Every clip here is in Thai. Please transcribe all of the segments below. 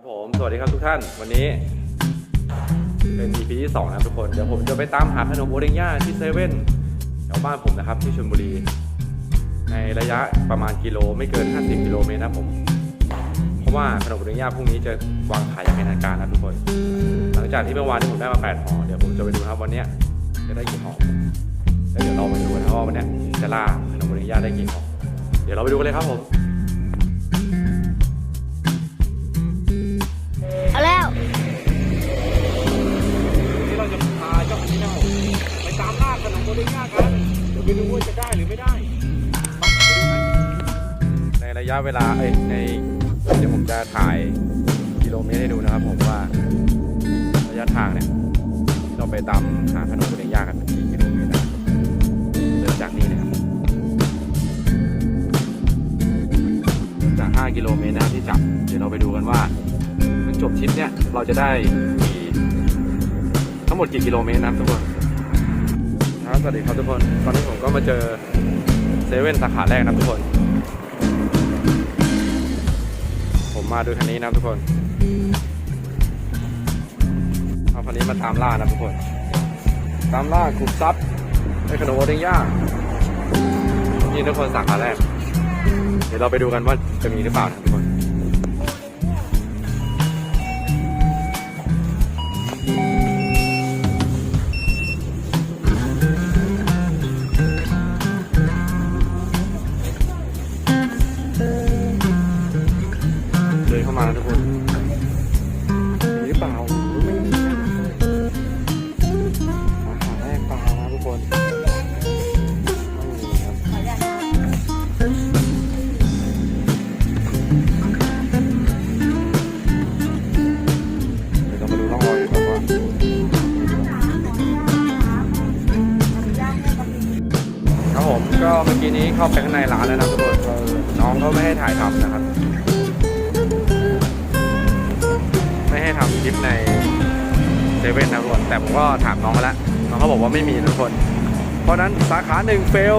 ครับผม สวัสดีครับทุกท่าน วันนี้ เป็น EP ที่2นะครับทุกคน เดี๋ยวผมจะไปตามหาขนมโอเด้งย่าที่เซเว่นแถวบ้านผมนะครับที่ชลบุรี ในระยะประมาณกิโลไม่เกิน 50 กิโลเมตรนะผม เพราะว่าขนมโอเด้งย่าพรุ่งนี้จะวางขายอย่างเป็นทางการนะทุกคน หลังจากที่เมื่อวานที่ผมได้มา8ห่อเดี๋ยวผมจะไปดูครับวันนี้จะได้กี่ห่อแล้วเดี๋ยวเราไปดูนะว่าวันนี้จะล่าขนมโอเด้งย่าได้กี่ห่อเดี๋ยวเราไปดูกันเลยครับผม ไปดูว่าจะได้หรือไม่ได้ไดในระยะเวลาเอ้ยในเดี๋ยวผมจะถ่ายกิโลเมตรให้ดูนะครับผมว่าระยะทางเนี่ยเราไปตามหาขนมโมเดลย่ากันกี่กิโลเมตรนะเริ่มจากนี่นะครับจาก 5 กิโลเมตรนะที่จับ เดี๋ยวเราไปดูกันว่าจบทริปเนี่ยเราจะได้กี่ทั้งหมดกี่กิโลเมตรนะทุกคน ครับสวัสดีครับทุกคนตอนนี้ผมก็มาเจอเซเว่นสาขาแรกนะทุกคน ผมมาดูคันนี้นะทุกคนเอาคันนี้มาตามล่านะทุกคน ตามล่าขุมทรัพย์ไอ้ขนมโอเด้งย่างนี่ทุกคนสาขาแรก เดี๋ยวเราไปดูกันว่าจะมีหรือเปล่านะทุกคน มาแล้วทุกคนหรือเปล่าไม่มีสาขาแรกปลานะทุกคนไม่มีครับเดี๋ยวเรามาดูน้องออยกันว่าครับผมก็เมื่อกี้นี้เข้าไปข้างในร้านแล้วนะทุกคนน้องเขาไม่ให้ถ่ายทำนะครับ เซเว่นนะทุกคนแต่ผมก็ถามน้องเขาแล้วน้องเขาบอกว่าไม่มีทุกคน เพราะฉะนั้นสาขาหนึ่งเฟล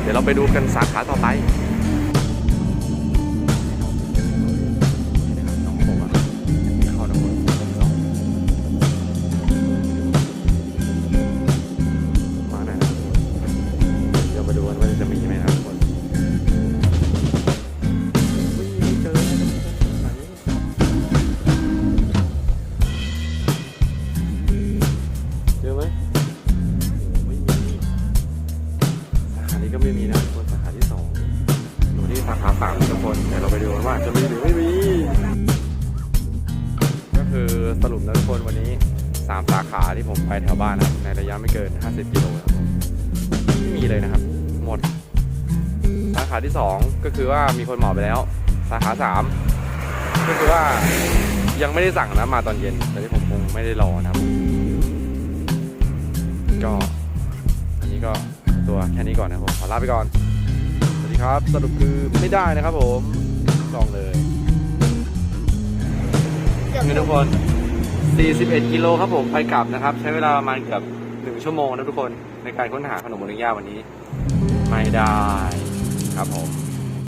เดี๋ยวเราไปดูกันสาขาต่อไป ก็ไม่มีนะทุกคนสาขาที่สองอยู่ที่สาขาสามทุกคนเดี๋ยวเราไปดูกันว่าจะมีหรือไม่มี ก็คือสรุปนะทุกคนวันนี้สามสาขาที่ผมไปแถวบ้านนะครับในระยะไม่เกิน 50กิโลครับไม่มีเลยนะครับ หมด สาขาที่สองก็คือว่ามีคนเหมาไปแล้ว สาขาสามก็คือว่ายังไม่ได้สั่งนะมาตอนเย็น แต่ที่ผมคงไม่ได้รอนะครับ ก็อันนี้ก็ ตัวแค่นี้ก่อนนะครับผม ขอลาไปก่อน สวัสดีครับ สรุปคือไม่ได้นะครับผมลองเลยนี่ทุกคน 41 กิโลครับผมไปกลับนะครับ ใช้เวลาประมาณเกือบ1ชั่วโมงนะทุกคนในการค้นหาขนมโมนิย่าวันนี้ ไม่ได้ครับผม